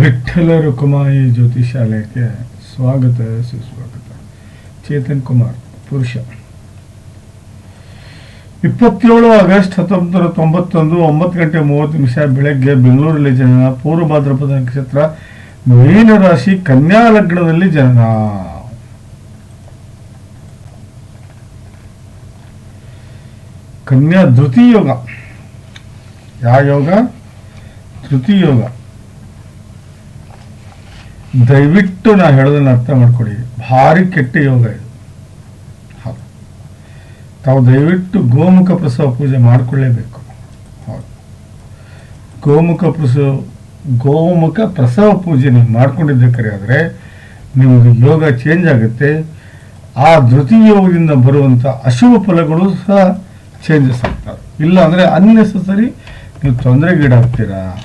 ವಿಠ್ಠಲ ರುಕುಮಾಯಿ ಜ್ಯೋತಿಷಾಲಯಕ್ಕೆ ಸ್ವಾಗತ, ಸುಸ್ವಾಗತ. ಚೇತನ್ ಕುಮಾರ್, ಪುರುಷ. ಇಪ್ಪತ್ತೇಳು ಆಗಸ್ಟ್ ಹತ್ತೊಂಬತ್ತು ನೂರ ತೊಂಬತ್ತೊಂದು, ಒಂಬತ್ತು ಗಂಟೆ ಮೂವತ್ತು ನಿಮಿಷ ಬೆಳಗ್ಗೆ ಬೆಂಗಳೂರಲ್ಲಿ ಜನನ ಪೂರ್ವ ಭಾದ್ರಪದ ನಕ್ಷತ್ರ, ಮೀನ ರಾಶಿ, ಕನ್ಯಾ ಲಗ್ನದಲ್ಲಿ ಜನನ ಕನ್ಯಾ ಧೃತಿ ಯೋಗ. ಯಾವ ಯೋಗ? ಧೃತಿ ಯೋಗ. ದಯವಿಟ್ಟು ನಾ ಹೇಳೋದನ್ನ ಅರ್ಥ ಮಾಡ್ಕೊಡಿ. ಭಾರಿ ಕೆಟ್ಟ ಯೋಗ ಇದು. ಹೌದು. ತಾವು ದಯವಿಟ್ಟು ಗೋಮುಖ ಪ್ರಸವ ಪೂಜೆ ಮಾಡಿಕೊಳ್ಳೇಬೇಕು. ಹೌದು. ಗೋಮುಖ ಪ್ರಸವ ಗೋಮುಖ ಪ್ರಸವ ಪೂಜೆ ನೀವು ಮಾಡ್ಕೊಂಡಿದ್ದಕ್ಕೆ ಆದರೆ ನಿಮಗೆ ಯೋಗ ಚೇಂಜ್ ಆಗುತ್ತೆ. ಆ ಧೃತಿ ಯೋಗದಿಂದ ಬರುವಂಥ ಅಶುಭ ಫಲಗಳು ಸಹ ಚೇಂಜಸ್ ಆಗ್ತವೆ. ಇಲ್ಲ ಅಂದರೆ ಅನ್ನೆಸಸರಿ ನೀವು ತೊಂದರೆಗೀಡಾಗ್ತೀರಾ?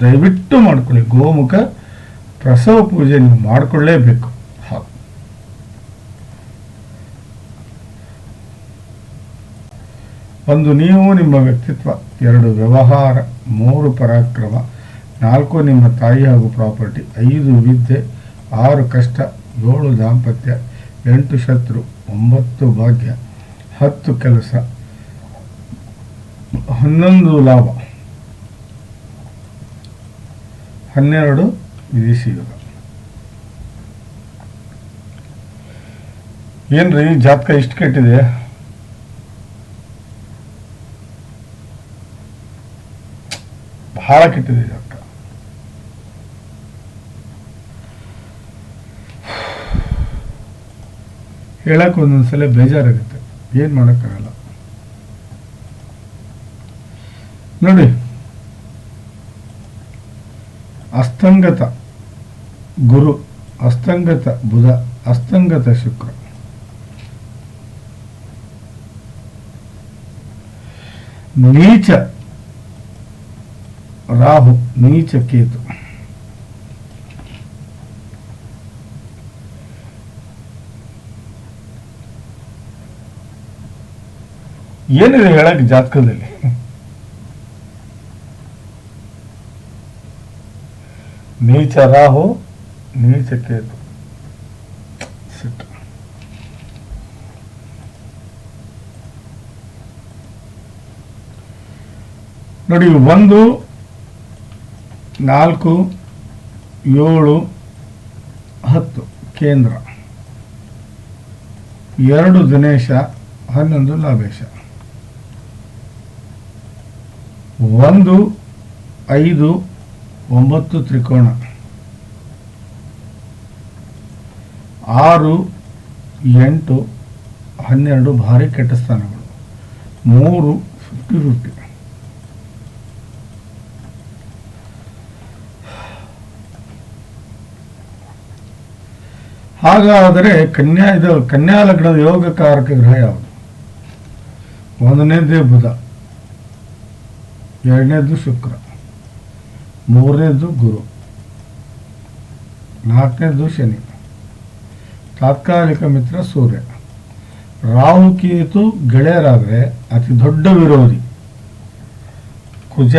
ದಯವಿಟ್ಟು ಮಾಡ್ಕೊಳ್ಳಿ. ಗೋಮುಖ ಪ್ರಸವ ಪೂಜೆ ನೀವು ಮಾಡಿಕೊಳ್ಳೇಬೇಕು ಒಂದು ನೀವು ನಿಮ್ಮ ವ್ಯಕ್ತಿತ್ವ, ಎರಡು ವ್ಯವಹಾರ, ಮೂರು ಪರಾಕ್ರಮ, ನಾಲ್ಕು ನಿಮ್ಮ ತಾಯಿ ಹಾಗೂ ಪ್ರಾಪರ್ಟಿ, ಐದು ವಿದ್ಯೆ, ಆರು ಕಷ್ಟ, ಏಳು ದಾಂಪತ್ಯ, ಎಂಟು ಶತ್ರು, ಒಂಬತ್ತು ಭಾಗ್ಯ, ಹತ್ತು ಕೆಲಸ, ಹನ್ನೊಂದು ಲಾಭ, ಹನ್ನೆರಡು ವಿದೇಶಿ ಯೋಗ ಏನ್ರಿ ಜಾತಕ ಇಷ್ಟು ಕೆಟ್ಟಿದೆ? ಬಹಳ ಕೆಟ್ಟಿದೆ ಜಾತಕ. ಹೇಳಕ್ ಒಂದೊಂದ್ಸಲ ಬೇಜಾರಾಗುತ್ತೆ. ಏನ್ ಮಾಡೋಕ್ಕಾಗಲ್ಲ. ನೋಡಿ. ಅಸ್ತಂಗತ. ಗುರು ಅಸ್ತಂಗತ ಬುಧ ಅಸ್ತಂಗತ ಶುಕ್ರ. ನೀಚ ರಾಹು ನೀಚ ಕೇತು. ಏನಿದೆ ಹೇಳಕ್ ಜಾತಕದಲ್ಲಿ? ನೀಚ ರಾಹು ನೀಚ ಕೇತು ಸಿಟ್ಟು ನೋಡಿ, ಒಂದು, ನಾಲ್ಕು, ಏಳು, ಹತ್ತು ಕೇಂದ್ರ. ಎರಡು ದಿನೇಶ, ಹನ್ನೊಂದು ಲಾಭೇಶ. ಒಂದು, ಐದು, ಒಂಬತ್ತು ತ್ರಿಕೋಣ ಆರು, ಎಂಟು, ಹನ್ನೆರಡು ಭಾರಿ ಕೆಟ್ಟ ಸ್ಥಾನಗಳು. ಮೂರು ಫಿಫ್ಟಿ ಫಿಫ್ಟಿ ಹಾಗಾದರೆ ಕನ್ಯಾ ಇದು ಕನ್ಯಾ ಲಗ್ನದ ಯೋಗಕಾರಕ ಗ್ರಹ ಯಾವುದು? ಒಂದನೇದೇ ಬುಧ ಎರಡನೇದು ಶುಕ್ರ ಮೂರನೇದು ಗುರು ನಾಲ್ಕನೇದು ಶನಿ. ತಾತ್ಕಾಲಿಕ ಮಿತ್ರ ಸೂರ್ಯ. ರಾಹು ಕೇತು ಗೆಳೆಯರಾದರೆ ಅತಿ ದೊಡ್ಡ ವಿರೋಧಿ. ಕುಜ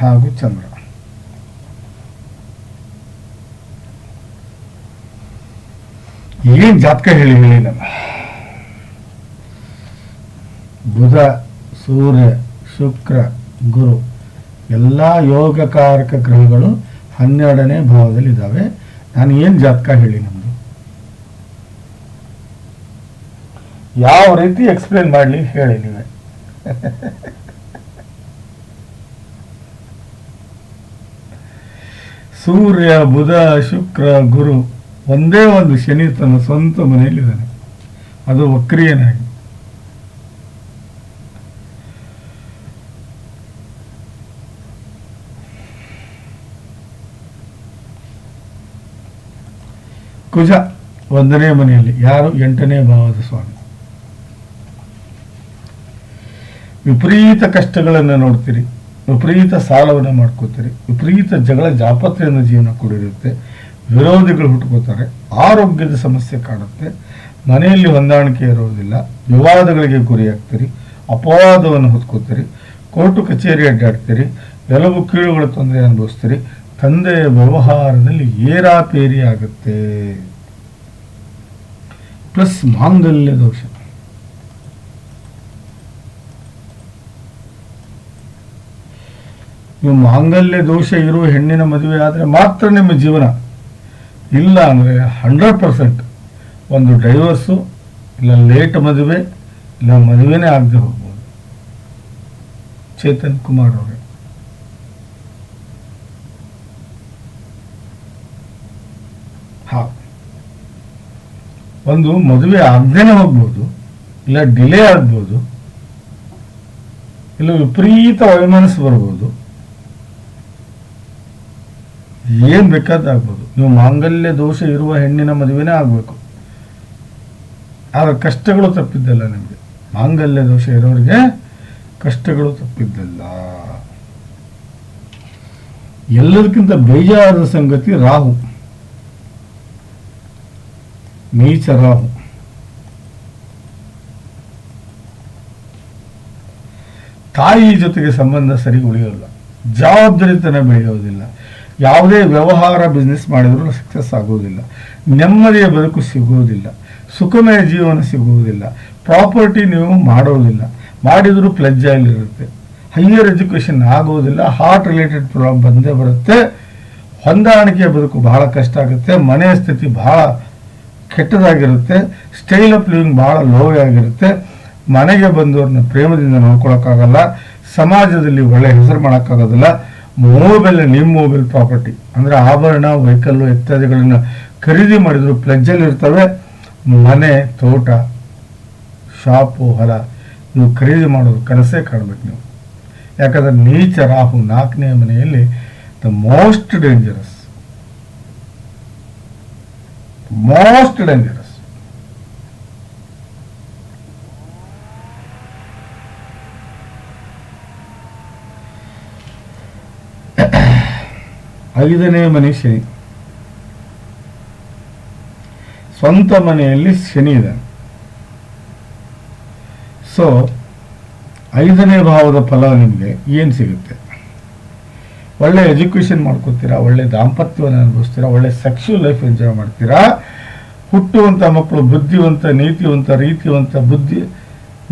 ಹಾಗೂ ಚಂದ್ರ. ಏನು ಜಾತಕ ಹೇಳಿ ಹೇಳಿ ನಾನು ಬುಧ, ಸೂರ್ಯ, ಶುಕ್ರ, ಗುರು. ಎಲ್ಲ ಯೋಗಕಾರಕ ಗ್ರಹಗಳು ಹನ್ನೆರಡನೇ ಭಾವದಲ್ಲಿ ಇದ್ದಾವೆ. ನಾನು ಏನು ಜಾತಕ ಹೇಳಿ ನಮ್ದು ಯಾವ ರೀತಿ ಎಕ್ಸ್ಪ್ಲೇನ್ ಮಾಡಲಿ ಹೇಳಿ ನೀವೇ. ಸೂರ್ಯ, ಬುಧ, ಶುಕ್ರ, ಗುರು ಒಂದೇ ಒಂದು ಶನಿ ತನ್ನ ಸ್ವಂತ ಮನೆಯಲ್ಲಿದ್ದಾನೆ. ಅದು ವಕ್ರಿಯನಾಗಿ. ಕುಜ ಒಂದನೇ ಮನೆಯಲ್ಲಿ, ಯಾರು ಎಂಟನೇ ಭಾವದ ಸ್ವಾಮಿ? ವಿಪರೀತ ಕಷ್ಟಗಳನ್ನು ನೋಡ್ತೀರಿ, ವಿಪರೀತ ಸಾಲವನ್ನು ಮಾಡ್ಕೋತೀರಿ, ವಿಪರೀತ ಜಗಳ ಜಾಪತ್ರೆಯನ್ನು ಜೀವನ ಕೂಡಿರುತ್ತೆ, ವಿರೋಧಿಗಳು ಹುಟ್ಕೋತಾರೆ, ಆರೋಗ್ಯದ ಸಮಸ್ಯೆ ಕಾಡುತ್ತೆ, ಮನೆಯಲ್ಲಿ ಹೊಂದಾಣಿಕೆ ಇರೋದಿಲ್ಲ, ವಿವಾದಗಳಿಗೆ ಗುರಿಯಾಗ್ತೀರಿ ಅಪವಾದವನ್ನು ಹೊತ್ಕೋತೀರಿ, ಕೋರ್ಟು ಕಚೇರಿ ಅಡ್ಡಾಡ್ತೀರಿ ಎಲುಬು ಕೀಳುಗಳ ತೊಂದರೆ ಅನುಭವಿಸ್ತೀರಿ, ತಂದೆಯ ವ್ಯವಹಾರದಲ್ಲಿ ಏರಾಪೇರಿ ಆಗುತ್ತೆ. ಪ್ಲಸ್ ಮಾಂಗಲ್ಯ ದೋಷ ನೀವು ಮಾಂಗಲ್ಯ ದೋಷ ಇರುವ ಹೆಣ್ಣಿನ ಮದುವೆ ಆದರೆ ಮಾತ್ರ ನಿಮ್ಮ ಜೀವನ. ಇಲ್ಲ ಅಂದರೆ ಹಂಡ್ರೆಡ್ ಪರ್ಸೆಂಟ್ ಒಂದು ಡೈವರ್ಸು ಇಲ್ಲ ಲೇಟ್ ಮದುವೆ, ಇಲ್ಲ ಮದುವೆನೇ ಆಗದೆ ಹೋಗ್ಬೋದು. ಚೇತನ್ ಕುಮಾರ್ ಅವರೇ. ಹಾ. ಒಂದು ಮದುವೆ ಆಗದೇನೆ ಹೋಗ್ಬೋದು, ಇಲ್ಲ ಡಿಲೇ ಆಗ್ಬೋದು, ಇಲ್ಲ ವಿಪರೀತ ವೈಮನಸ್ಸು ಬರ್ಬೋದು. ಏನ್ ಬೇಕಾದ ಆಗ್ಬೋದು. ನೀವು ಮಾಂಗಲ್ಯ ದೋಷ ಇರುವ ಹೆಣ್ಣಿನ ಮದುವೆನೇ ಆಗ್ಬೇಕು. ಆದ್ರೆ ಕಷ್ಟಗಳು ತಪ್ಪಿದ್ದಲ್ಲ ನಿಮಗೆ. ಮಾಂಗಲ್ಯ ದೋಷ ಇರೋರಿಗೆ ಕಷ್ಟಗಳು ತಪ್ಪಿದ್ದಲ್ಲ. ಎಲ್ಲದಕ್ಕಿಂತ ಬೇಜಾರದ ಸಂಗತಿ ರಾಹು. ನೀಚ ರಾಹು. ತಾಯಿ ಜೊತೆಗೆ ಸಂಬಂಧ ಸರಿ ಉಳಿಯೋಲ್ಲ ಜವಾಬ್ದಾರಿತನ ಬೆಳೆಯೋದಿಲ್ಲ. ಯಾವುದೇ ವ್ಯವಹಾರ ಬಿಸ್ನೆಸ್ ಮಾಡಿದರೂ ಸಕ್ಸಸ್ ಆಗೋದಿಲ್ಲ ನೆಮ್ಮದಿಯ ಬದುಕು ಸಿಗುವುದಿಲ್ಲ. ಸುಖಮಯ ಜೀವನ ಸಿಗುವುದಿಲ್ಲ. ಪ್ರಾಪರ್ಟಿ ನೀವು ಮಾಡೋದಿಲ್ಲ. ಮಾಡಿದರೂ ಪ್ಲಜ್ಜಾಗಿರುತ್ತೆ ಹೈಯರ್ ಎಜುಕೇಷನ್ ಆಗೋದಿಲ್ಲ ಹಾರ್ಟ್ ರಿಲೇಟೆಡ್ ಪ್ರಾಬ್ಲಮ್ ಬಂದೇ ಬರುತ್ತೆ. ಹೊಂದಾಣಿಕೆಯ ಬದುಕು ಬಹಳ ಕಷ್ಟ ಆಗುತ್ತೆ. ಮನೆಯ ಸ್ಥಿತಿ ಬಹಳ ಕೆಟ್ಟದಾಗಿರುತ್ತೆ. ಸ್ಟೈಲ್ ಆಫ್ ಲಿವಿಂಗ್ ಬಹಳ ಲೋ ಆಗಿರುತ್ತೆ. ಮನೆಗೆ ಬಂದವ್ರನ್ನ ಪ್ರೇಮದಿಂದ ನೋಡ್ಕೊಳಕ್ಕಾಗಲ್ಲ. ಸಮಾಜದಲ್ಲಿ ಒಳ್ಳೆ ಹೆಸರು ಮಾಡೋಕ್ಕಾಗೋದಿಲ್ಲ. ಮೊಬೈಲ್ ನಿಮ್ಮ ಮೊಬೈಲ್ ಪ್ರಾಪರ್ಟಿ ಅಂದರೆ ಆಭರಣ ವೆಹಿಕಲ್ಲು ಇತ್ಯಾದಿಗಳನ್ನು ಖರೀದಿ ಮಾಡಿದ್ರು. ಪ್ಲಜ್ಜಲ್ಲಿ ಇರ್ತವೆ. ಮನೆ, ತೋಟ ಶಾಪು ಹೊಲ ನೀವು ಖರೀದಿ ಮಾಡೋದು ಕನಸೇ ಕಾಣಬೇಕು ನೀವು. ಯಾಕಂದ್ರೆ ನೀಚ ರಾಹು ನಾಲ್ಕನೇ ಮನೆಯಲ್ಲಿ the most dangerous most dangerous ಐದನೇ ಮನೆ ಶನಿ. ಸ್ವಂತ ಮನೆಯಲ್ಲಿ ಶನಿ ಇದೆ. ಸೊ ಐದನೇ ಭಾವದ ಫಲ ನಿಮಗೆ ಏನು ಸಿಗುತ್ತೆ? ಒಳ್ಳೆ ಎಜುಕೇಷನ್ ಮಾಡ್ಕೋತೀರಾ, ಒಳ್ಳೆ ದಾಂಪತ್ಯವನ್ನು ಅನುಭವಿಸ್ತೀರಾ, ಒಳ್ಳೆ ಸೆಕ್ಷುವಲ್ ಲೈಫ್ ಎಂಜಾಯ್ ಮಾಡ್ತೀರಾ? ಹುಟ್ಟುವಂಥ ಮಕ್ಕಳು, ಬುದ್ಧಿವಂತ, ನೀತಿವಂತ, ರೀತಿವಂತ, ಬುದ್ಧಿ,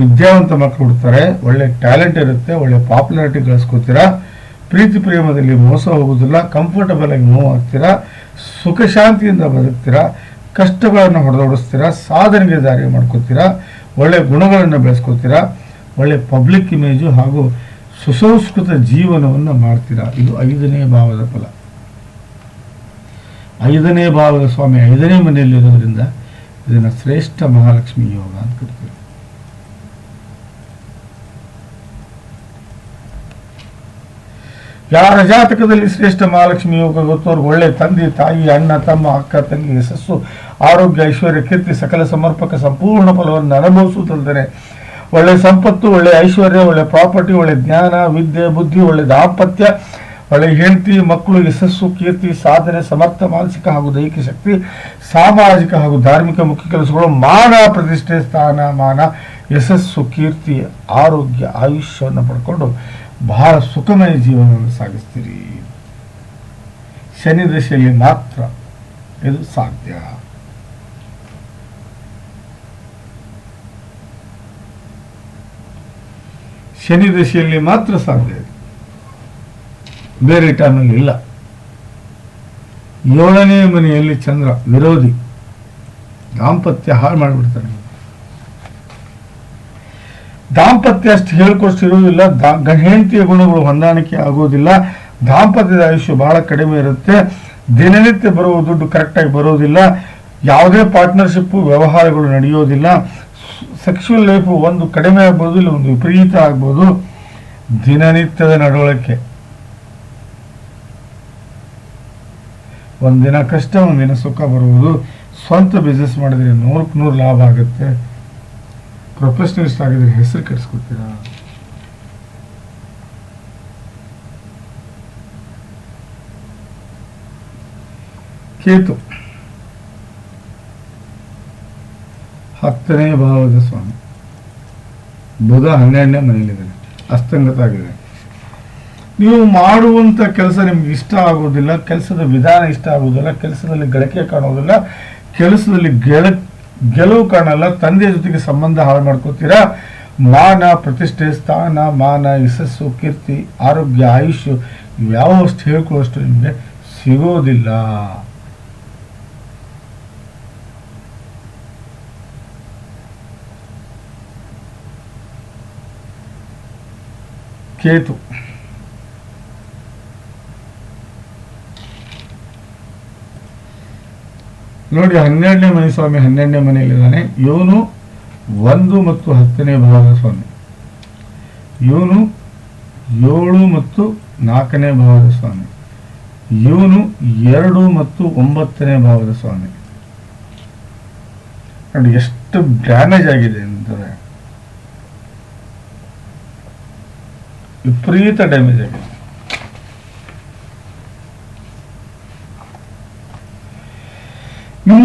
ವಿದ್ಯಾವಂತ ಮಕ್ಕಳು ಹುಡ್ತಾರೆ, ಒಳ್ಳೆ ಟ್ಯಾಲೆಂಟ್ ಇರುತ್ತೆ, ಒಳ್ಳೆ ಪಾಪ್ಯುಲಾರಿಟಿ ಗಳಿಸ್ಕೋತೀರಾ? ಪ್ರೀತಿ ಪ್ರೇಮದಲ್ಲಿ ಮೋಸ ಹೋಗೋದಿಲ್ಲ ಕಂಫರ್ಟಬಲ್ ಆಗಿ ಮೂವ್ ಆಗ್ತೀರಾ ಸುಖ ಶಾಂತಿಯಿಂದ ಬದುಕ್ತೀರಾ, ಕಷ್ಟಗಳನ್ನು ಹೊಡೆದೋಡಿಸ್ತೀರಾ, ಸಾಧನೆಗೆ ದಾರಿ ಮಾಡ್ಕೋತೀರಾ, ಒಳ್ಳೆ ಗುಣಗಳನ್ನು ಬೆಳೆಸ್ಕೋತೀರಾ, ಒಳ್ಳೆ ಪಬ್ಲಿಕ್ ಇಮೇಜು ಹಾಗೂ ಸುಸಂಸ್ಕೃತ ಜೀವನವನ್ನು ಮಾಡ್ತೀರಾ? ಇದು ಐದನೇ ಭಾವದ ಫಲ. ಐದನೇ ಭಾವದ ಸ್ವಾಮಿ ಐದನೇ ಮನೆಯಲ್ಲಿರೋದ್ರಿಂದ ಇದನ್ನು ಶ್ರೇಷ್ಠ ಮಹಾಲಕ್ಷ್ಮಿ ಯೋಗ ಅಂತ ಕರಿತೀವಿ. ಯಾರ ಜಾತಕದಲ್ಲಿ ಶ್ರೇಷ್ಠ ಮಹಾಲಕ್ಷ್ಮಿ ಯೋಗ ಗೊತ್ತು? ಅವ್ರಿಗೆ ಒಳ್ಳೆ ತಂದೆ, ತಾಯಿ, ಅಣ್ಣ, ತಮ್ಮ, ಅಕ್ಕ, ತಂಗಿ ಯಶಸ್ಸು ಆರೋಗ್ಯ, ಐಶ್ವರ್ಯ, ಕೀರ್ತಿ, ಸಕಲ ಸಮರ್ಪಕ ಸಂಪೂರ್ಣ ಫಲವನ್ನು ಅನುಭವಿಸುತ್ತಿದ್ದಾರೆ ಒಳ್ಳೆ ಸಂಪತ್ತು, ಒಳ್ಳೆ ಐಶ್ವರ್ಯ, ಒಳ್ಳೆ ಪ್ರಾಪರ್ಟಿ, ಒಳ್ಳೆ ಜ್ಞಾನ, ವಿದ್ಯೆ, ಬುದ್ಧಿ ಒಳ್ಳೆ ದಾಂಪತ್ಯ ಒಳ್ಳೆ ಹೆಂಡತಿ, ಮಕ್ಕಳು ಯಶಸ್ಸು ಕೀರ್ತಿ, ಸಾಧನೆ, ಸಮರ್ಥ, ಮಾನಸಿಕ ಹಾಗೂ ದೈಹಿಕ ಶಕ್ತಿ, ಸಾಮಾಜಿಕ ಹಾಗೂ ಧಾರ್ಮಿಕ ಮುಖ್ಯ ಕೆಲಸಗಳು, ಮಾನ ಪ್ರತಿಷ್ಠೆ ಸ್ಥಾನ ಮಾನ ಯಶಸ್ಸು, ಕೀರ್ತಿ, ಆರೋಗ್ಯ, ಆಯುಷ್ಯವನ್ನು ಪಡ್ಕೊಂಡು ಬಹಳ ಸುಖಮಯ ಜೀವನವನ್ನು ಸಾಗಿಸ್ತೀರಿ. ಶನಿ ದಶೆಯಲ್ಲಿ ಮಾತ್ರ ಇದು ಸಾಧ್ಯ. ಶನಿ ದಶೆಯಲ್ಲಿ ಮಾತ್ರ ಸಾಧ್ಯ ಇದೆ. ಬೇರೆ ಟೈಮಲ್ಲಿ ಇಲ್ಲ. ಏಳನೇ ಮನೆಯಲ್ಲಿ ಚಂದ್ರ ವಿರೋಧಿ. ದಾಂಪತ್ಯ ಹಾಳು ಮಾಡಿಬಿಡ್ತಾನೆ. ದಾಂಪತ್ಯ ಅಷ್ಟು ಹೇಳ್ಕೊಷ್ಟು ಇರುವುದಿಲ್ಲ ದಾ ಗುಣಗಳು ಹೊಂದಾಣಿಕೆ ಆಗೋದಿಲ್ಲ. ದಾಂಪತ್ಯದ ಆಯುಷ್ಯ ಬಹಳ ಕಡಿಮೆ ಇರುತ್ತೆ. ದಿನನಿತ್ಯ ಬರುವ ದುಡ್ಡು ಕರೆಕ್ಟಾಗಿ ಬರೋದಿಲ್ಲ. ಯಾವುದೇ ಪಾರ್ಟ್ನರ್ಶಿಪ್ ವ್ಯವಹಾರಗಳು ನಡೆಯೋದಿಲ್ಲ. ಸೆಕ್ಷುವಲ್ ಲೈಫ್ ಒಂದು ಕಡಿಮೆ ಆಗ್ಬೋದು, ಇಲ್ಲ ಒಂದು ವಿಪರೀತ ಆಗ್ಬೋದು. ದಿನನಿತ್ಯದ ನಡವಳಿಕೆ. ಒಂದಿನ ಕಷ್ಟ, ಒಂದಿನ ಸುಖ ಬರುವುದು. ಸ್ವಂತ ಬಿಸ್ನೆಸ್ ಮಾಡಿದ್ರೆ ನೂರಕ್ಕೆ ನೂರು ಲಾಭ ಆಗುತ್ತೆ. ಪ್ರೊಫೆಷನಲಿಸ್ಟ್ ಆಗಿದ್ರೆ ಹೆಸರು ಕೆಡಿಸ್ಕೊಳ್ತೀರಾ ಕೇತು. ಹತ್ತನೇ ಭಾವದ ಸ್ವಾಮಿ. ಬುಧ ಹನ್ನೆರಡನೇ ಮನೆಯಲ್ಲಿದ್ದಾರೆ. ಅಸ್ತಂಗತ ಆಗಿದೆ. ನೀವು ಮಾಡುವಂಥ ಕೆಲಸ ನಿಮ್ಗೆ ಇಷ್ಟ ಆಗೋದಿಲ್ಲ ಕೆಲಸದ ವಿಧಾನ ಇಷ್ಟ ಆಗೋದಿಲ್ಲ ಕೆಲಸದಲ್ಲಿ ಗಳಿಕೆ ಕಾಣೋದಿಲ್ಲ ಕೆಲಸದಲ್ಲಿ ಗೆಳ ಗೆಲುವು ಕಾಣಲ್ಲ, ತಂದೆ ಜೊತೆಗೆ ಸಂಬಂಧ ಹಾಳು ಮಾಡ್ಕೋತೀರಾ? ಮಾನ, ಪ್ರತಿಷ್ಠೆ, ಸ್ಥಾನ, ಮಾನ, ಯಶಸ್ಸು, ಕೀರ್ತಿ, ಆರೋಗ್ಯ, ಆಯುಷ್ಯ ಇವ್ಯಾವಷ್ಟು ಹೇಳ್ಕೊಳ್ಳೋಷ್ಟು ನಿಮಗೆ ಸಿಗೋದಿಲ್ಲ. ಕೇತು. ನೋಡಿ, ಹನ್ನೆರಡನೇ ಮನೆ ಸ್ವಾಮಿ ಹನ್ನೆರಡನೇ ಮನೆಯಲ್ಲಿದ್ದಾನೆ. ಇವನು ಒಂದು ಮತ್ತು ಹತ್ತನೇ ಭಾವದ ಸ್ವಾಮಿ. ಇವನು ಏಳು ಮತ್ತು ನಾಲ್ಕನೇ ಭಾವದ ಸ್ವಾಮಿ. ಇವನು ಎರಡು ಮತ್ತು ಒಂಬತ್ತನೇ ಭಾವದ ಸ್ವಾಮಿ. ನೋಡಿ, ಎಷ್ಟು ಡ್ಯಾಮೇಜ್ ಆಗಿದೆ ಅಂದರೆ ವಿಪರೀತ ಡ್ಯಾಮೇಜ್ ಆಗಿದೆ.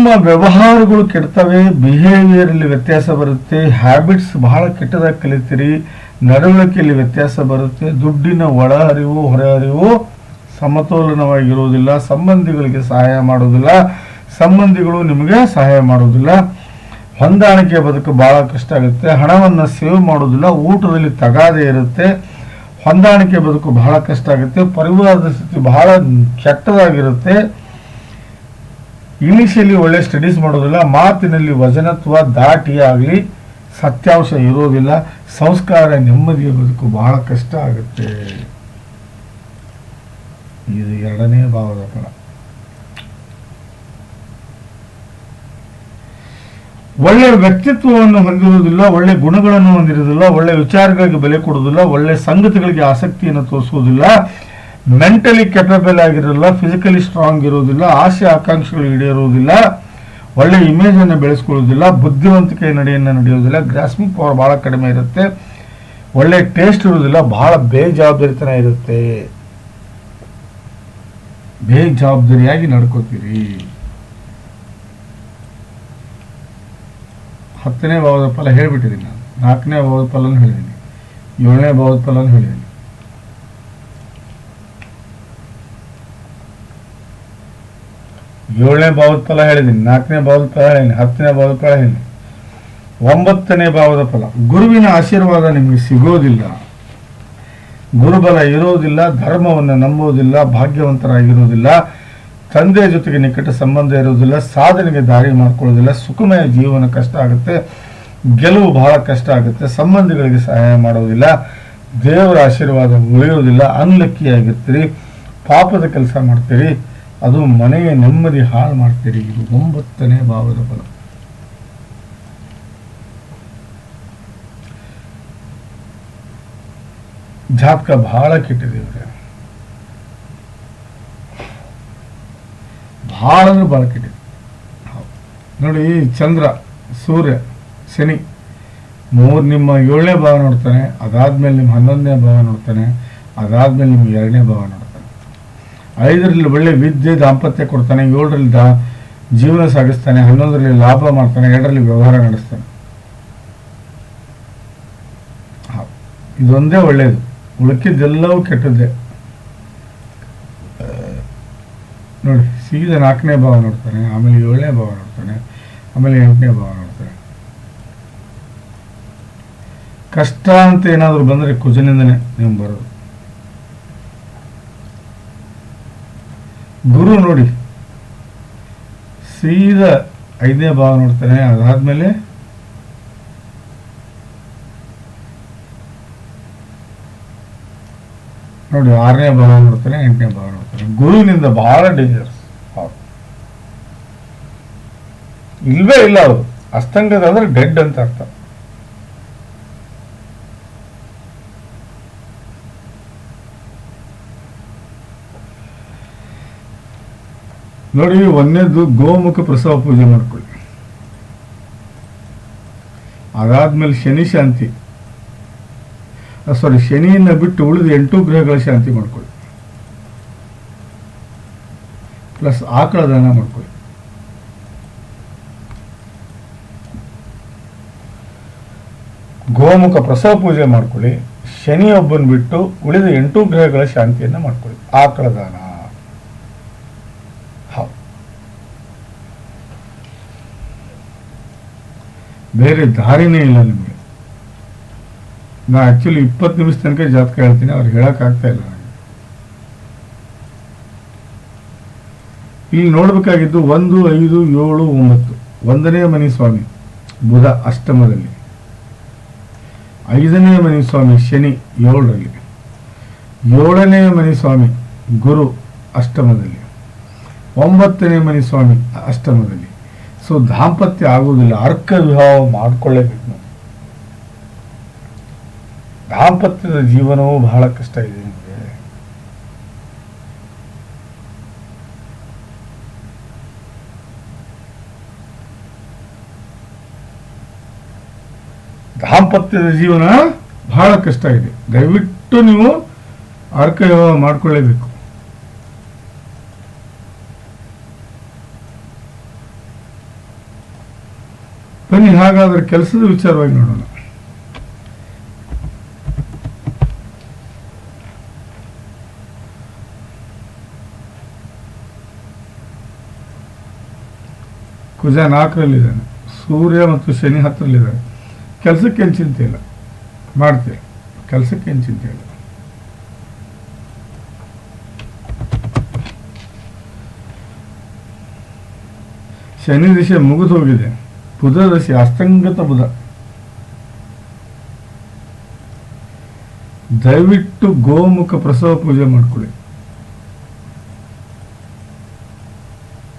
ನಿಮ್ಮ ವ್ಯವಹಾರಗಳು ಕೆಡ್ತವೆ ಬಿಹೇವಿಯರ್ ಅಲ್ಲಿ ವ್ಯತ್ಯಾಸ ಬರುತ್ತೆ ಹ್ಯಾಬಿಟ್ಸ್ ಬಹಳ ಕೆಟ್ಟದಾಗಿ ಕಲಿತೀರಿ ನಡವಳಿಕೆಯಲ್ಲಿ ವ್ಯತ್ಯಾಸ ಬರುತ್ತೆ, ದುಡ್ಡಿನ ಒಳ ಹರಿವು ಹೊರ ಹರಿವು ಸಮತೋಲನವಾಗಿರುವುದಿಲ್ಲ ಸಂಬಂಧಿಗಳಿಗೆ ಸಹಾಯ ಮಾಡೋದಿಲ್ಲ, ಸಂಬಂಧಿಗಳು ನಿಮಗೆ ಸಹಾಯ ಮಾಡೋದಿಲ್ಲ. ಹೊಂದಾಣಿಕೆ ಬದುಕು ಬಹಳ ಕಷ್ಟ ಆಗುತ್ತೆ, ಹಣವನ್ನು ಸೇವ್ ಮಾಡೋದಿಲ್ಲ, ಊಟದಲ್ಲಿ ತಗಾದೆ ಇರುತ್ತೆ, ಹೊಂದಾಣಿಕೆ ಬದುಕು ಬಹಳ ಕಷ್ಟ ಆಗುತ್ತೆ, ಪರಿವಾರದ ಸ್ಥಿತಿ ಬಹಳ ಕೆಟ್ಟದಾಗಿರುತ್ತೆ. ಇನಿಷಿಯಲಿ ಒಳ್ಳೆ ಸ್ಟಡೀಸ್ ಮಾಡೋದಿಲ್ಲ, ಮಾತಿನಲ್ಲಿ ವಜನತ್ವ ದಾಟಿ ಆಗಲಿ ಸತ್ಯಾಂಶ ಇರೋದಿಲ್ಲ, ಸಂಸ್ಕಾರ ನೆಮ್ಮದಿಯ ಬದುಕು ಬಹಳ ಕಷ್ಟ ಆಗುತ್ತೆ. ಇದು ಎರಡನೇ ಭಾವದ ಫಲ ಒಳ್ಳೆ ವ್ಯಕ್ತಿತ್ವವನ್ನು ಹೊಂದಿರುವುದಿಲ್ಲ, ಒಳ್ಳೆ ಗುಣಗಳನ್ನು ಹೊಂದಿರುವುದಿಲ್ಲ, ಒಳ್ಳೆ ವಿಚಾರಗಳಿಗೆ ಬೆಲೆ ಕೊಡುವುದಿಲ್ಲ, ಒಳ್ಳೆ ಸಂಗತಿಗಳಿಗೆ ಆಸಕ್ತಿಯನ್ನು ತೋರಿಸುವುದಿಲ್ಲ. ಮೆಂಟಲಿ ಕೆಪಬಲ್ ಆಗಿರಲ್ಲ ಫಿಸಿಕಲಿ ಸ್ಟ್ರಾಂಗ್ ಇರೋದಿಲ್ಲ, ಆಸೆ, ಆಕಾಂಕ್ಷೆಗಳು ಈಡೇರುವುದಿಲ್ಲ ಒಳ್ಳೆ ಇಮೇಜನ್ನು ಬೆಳೆಸ್ಕೊಳ್ಳೋದಿಲ್ಲ, ಬುದ್ಧಿವಂತಿಕೆ ನಡೆಯನ್ನು ನಡೆಯೋದಿಲ್ಲ ಗ್ರಾಸ್ಮಿಂಗ್ ಪವರ್ ಭಾಳ ಕಡಿಮೆ ಇರುತ್ತೆ, ಒಳ್ಳೆ ಟೇಸ್ಟ್ ಇರೋದಿಲ್ಲ ಭಾಳ ಬೇಜವಾಬ್ದಾರಿತನ ಇರುತ್ತೆ. ಬೇಜವಾಬ್ದಾರಿಯಾಗಿ ನಡ್ಕೋತೀರಿ. ಹತ್ತನೇ ಭಾವದ ಫಲ ಹೇಳ್ಬಿಟ್ಟಿದ್ದೀನಿ ನಾನು. ನಾಲ್ಕನೇ ಭಾವದ ಫಲನೂ ಹೇಳಿದ್ದೀನಿ. ಏಳನೇ ಭಾವದ ಫಲನೂ ಹೇಳಿದ್ದೀನಿ. ಏಳನೇ ಭಾವದ ಫಲ ಹೇಳಿದ್ದೀನಿ ನಾಲ್ಕನೇ ಭಾವದ ಫಲ ಹೇಳಿದ್ದೀನಿ ಹತ್ತನೇ ಭಾವದ ಫಲ ಹೇಳಿದ್ದೀನಿ ಒಂಬತ್ತನೇ ಭಾವದ ಫಲ. ಗುರುವಿನ ಆಶೀರ್ವಾದ ನಿಮಗೆ ಸಿಗೋದಿಲ್ಲ. ಗುರುಬಲ ಇರೋದಿಲ್ಲ, ಧರ್ಮವನ್ನು ನಂಬೋದಿಲ್ಲ ಭಾಗ್ಯವಂತರಾಗಿರೋದಿಲ್ಲ, ತಂದೆ ಜೊತೆಗೆ ನಿಕಟ ಸಂಬಂಧ ಇರೋದಿಲ್ಲ, ಸಾಧನೆಗೆ ದಾರಿ ಮಾಡ್ಕೊಳ್ಳೋದಿಲ್ಲ, ಸುಖಮಯ ಜೀವನ ಕಷ್ಟ ಆಗುತ್ತೆ, ಗೆಲುವು ಬಹಳ ಕಷ್ಟ ಆಗುತ್ತೆ, ಸಂಬಂಧಿಗಳಿಗೆ ಸಹಾಯ ಮಾಡೋದಿಲ್ಲ, ದೇವರ ಆಶೀರ್ವಾದ ಉಳಿಯೋದಿಲ್ಲ, ಅನ್ಲಕ್ಕಿಯಾಗಿರ್ತೀರಿ, ಪಾಪದ ಕೆಲಸ ಮಾಡ್ತೀರಿ ಅದು ಮನೆಯ ನೆಮ್ಮದಿ ಹಾಳು ಮಾಡ್ತೀರಿ. ಇದು ಒಂಬತ್ತನೇ ಭಾವದ ಫಲ. ಜಾತಕ ಬಹಳ ಕೆಟ್ಟಿದೆ ಇವ್ರೆ. ಬಹಳ ಅಂದ್ರೆ ಬಹಳ ಕೆಟ್ಟಿದೆ. ನೋಡಿ ಚಂದ್ರ, ಸೂರ್ಯ, ಶನಿ, ಮೂರು ನಿಮ್ಮ ಏಳನೇ ಭಾವ ನೋಡ್ತಾನೆ, ಅದಾದ್ಮೇಲೆ ನಿಮ್ಮ ಹನ್ನೊಂದನೇ ಭಾವ ನೋಡ್ತಾನೆ, ಅದಾದ್ಮೇಲೆ ನಿಮ್ಮ ಎರಡನೇ ಭಾವ ನೋಡ್ತಾನೆ. ಐದರಲ್ಲಿ ಒಳ್ಳೆ ವಿದ್ಯೆ, ದಾಂಪತ್ಯ ಕೊಡ್ತಾನೆ, ಏಳರಲ್ಲಿ ದಾ, ಜೀವನ ಸಾಗಿಸ್ತಾನೆ, ಹನ್ನೊಂದರಲ್ಲಿ ಲಾಭ ಮಾಡ್ತಾನೆ, ಎರಡರಲ್ಲಿ ವ್ಯವಹಾರ ನಡೆಸ್ತಾನೆ. ಇದೊಂದೇ ಒಳ್ಳೆಯದು ಉಳುಕಿದ್ದೆಲ್ಲವೂ ಕೆಟ್ಟದ್ದೇ. ನೋಡಿ, ಸೀದಾ ನಾಲ್ಕನೇ ಭಾವ ನೋಡ್ತಾನೆ, ಆಮೇಲೆ ಏಳನೇ ಭಾವ ನೋಡ್ತಾನೆ, ಆಮೇಲೆ ಎಂಟನೇ ಭಾವ ನೋಡ್ತಾನೆ. ಕಷ್ಟ ಅಂತ ಏನಾದರೂ ಬಂದರೆ ಕುಜನಿಂದನೇ ನೀವು ಬರೋದು. ಗುರು ನೋಡಿ. ಸೀದಾ ಐದನೇ ಭಾವ ನೋಡ್ತಾನೆ, ಅದಾದ್ಮೇಲೆ ನೋಡಿ ಆರನೇ ಭಾವ ನೋಡ್ತಾನೆ, ಎಂಟನೇ ಭಾವ ನೋಡ್ತಾನೆ. ಗುರುವಿನಿಂದ ಬಹಳ ಡೇಂಜರ್ಸ್ ಇಲ್ವೇ ಇಲ್ಲ ಅವರು ಅಸ್ತಂಗದ ಅಂದ್ರೆ ಡೆಡ್ ಅಂತ ಅರ್ಥ. ನೋಡಿ ಒಂದನೇದು ಗೋಮುಖ ಪ್ರಸವ ಪೂಜೆ ಮಾಡ್ಕೊಳ್ಳಿ. ಅದಾದ್ಮೇಲೆ ಶನಿ ಶಾಂತಿ. ಸಾರಿ ಶನಿಯನ್ನ ಬಿಟ್ಟು ಉಳಿದ ಎಂಟು ಗ್ರಹಗಳ ಶಾಂತಿ ಮಾಡ್ಕೊಳ್ಳಿ. ಪ್ಲಸ್ ಆಕಳ ದಾನ ಮಾಡ್ಕೊಳ್ಳಿ. ಗೋಮುಖ ಪ್ರಸವ ಪೂಜೆ ಮಾಡ್ಕೊಳ್ಳಿ. ಶನಿಯೊಬ್ಬನ್ ಬಿಟ್ಟು ಉಳಿದ ಎಂಟು ಗ್ರಹಗಳ ಶಾಂತಿಯನ್ನು ಮಾಡ್ಕೊಳ್ಳಿ. ಆಕಳ ದಾನ ಹೌದು ಬೇರೆ ದಾರಿನೇ ಇಲ್ಲ ನಿಮಗೆ. ನಾ ಆಕ್ಚುಲಿ ಇಪ್ಪತ್ತು ನಿಮಿಷ ತನಕ ಜಾತಕ ಹೇಳ್ತೀನಿ, ಅವ್ರು ಹೇಳೋಕ್ಕಾಗ್ತಾ ಇಲ್ಲ ನನಗೆ. ಇಲ್ಲಿ ನೋಡಬೇಕಾಗಿದ್ದು ಒಂದು, ಐದು, ಏಳು, ಒಂಬತ್ತು. ಒಂದನೇ ಮನಿ ಸ್ವಾಮಿ, ಬುಧ ಅಷ್ಟಮದಲ್ಲಿ. ಐದನೇ ಮನಿ ಸ್ವಾಮಿ ಶನಿ ಏಳರಲ್ಲಿ. ಏಳನೇ ಮನಿ ಸ್ವಾಮಿ ಗುರು ಅಷ್ಟಮದಲ್ಲಿ. ಒಂಬತ್ತನೇ ಮನಿ ಸ್ವಾಮಿ ಅಷ್ಟಮದಲ್ಲಿ. ಸೊ ದಾಂಪತ್ಯ ಆಗುವುದಿಲ್ಲ ಅರ್ಕ ವಿವಾಹ ಮಾಡಿಕೊಳ್ಳೇಬೇಕು ನಾವು. ದಾಂಪತ್ಯದ ಜೀವನವೂ ಬಹಳ ಕಷ್ಟ ಇದೆ ನಿಮಗೆ. ದಾಂಪತ್ಯದ ಜೀವನ ಬಹಳ ಕಷ್ಟ ಇದೆ. ದಯವಿಟ್ಟು ನೀವು ಅರ್ಕ ವಿವಾಹ ಮಾಡಿಕೊಳ್ಳೇಬೇಕು. ಬನ್ನಿ, ಹಾಗಾದ್ರೆ ಕೆಲಸದ ವಿಚಾರವಾಗಿ ನೋಡೋಣ. ಕುಜ ನಾಲ್ಕರಲ್ಲಿದ್ದಾನೆ. ಸೂರ್ಯ ಮತ್ತು ಶನಿ ಹತ್ತರಲ್ಲಿದ್ದಾನೆ ಕೆಲಸಕ್ಕೇನು ಚಿಂತೆ ಇಲ್ಲ. ಮಾಡ್ತೀವಿ. ಕೆಲಸಕ್ಕೇನು ಚಿಂತೆ ಇಲ್ಲ. ಶನಿ ದಿಶೆ ಮುಗಿದು ಹೋಗಿದೆ. ಬುಧ ದಶೆ ಅಸ್ತಂಗತ ಬುಧ. ದಯವಿಟ್ಟು ಗೋಮುಖ ಪ್ರಸವ ಪೂಜೆ ಮಾಡ್ಕೊಳ್ಳಿ.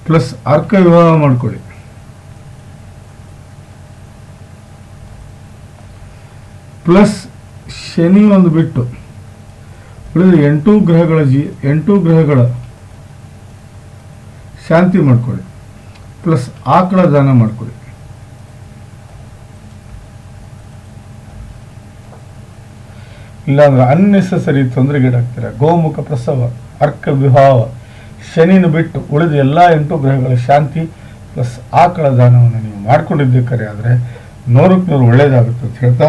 ಪ್ಲಸ್ ಅರ್ಕ ವಿವಾಹ ಮಾಡ್ಕೊಳ್ಳಿ. ಪ್ಲಸ್ ಶನಿ ಒಂದು ಬಿಟ್ಟು ಉಳಿದ ಎಂಟು ಗ್ರಹಗಳ ಜಿ, ಎಂಟು ಗ್ರಹಗಳ ಶಾಂತಿ ಮಾಡ್ಕೊಳ್ಳಿ. ಪ್ಲಸ್ ಆಕಳ ದಾನ ಮಾಡ್ಕೊಳ್ಳಿ. ಇಲ್ಲಾಂದ್ರೆ ಅನ್ನೆಸೆಸರಿ ತೊಂದರೆಗೀಡಾಗ್ತೀರ. ಗೋಮುಖ ಪ್ರಸವ, ಅರ್ಕ ವಿವಾಹ ಶನಿನ ಬಿಟ್ಟು ಉಳಿದ ಎಲ್ಲ ಎಂಟು ಗ್ರಹಗಳ ಶಾಂತಿ ಪ್ಲಸ್ ಆಕಳ ದಾನವನ್ನು ನೀವು ಮಾಡ್ಕೊಂಡಿದ್ದಕ್ಕಾರೆ ಆದರೆ ನೂರಕ್ಕೆ ನೂರು ಒಳ್ಳೆಯದಾಗುತ್ತೆ ಅಂತ ಹೇಳ್ತಾ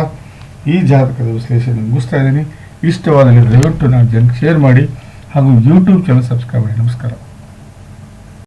ಈ ಜಾತಕದ ವಿಶ್ಲೇಷಣೆ ಮುಗಿಸ್ತಾ ಇದ್ದೀನಿ. ಇಷ್ಟವಾದಲ್ಲಿ ದಯವಿಟ್ಟು ನಾನು ಜನಕ್ಕೆ ಶೇರ್ ಮಾಡಿ ಹಾಗೂ ಯೂಟ್ಯೂಬ್ ಚಾನಲ್ ಸಬ್ಸ್ಕ್ರೈಬ್ ಮಾಡಿ. ನಮಸ್ಕಾರ.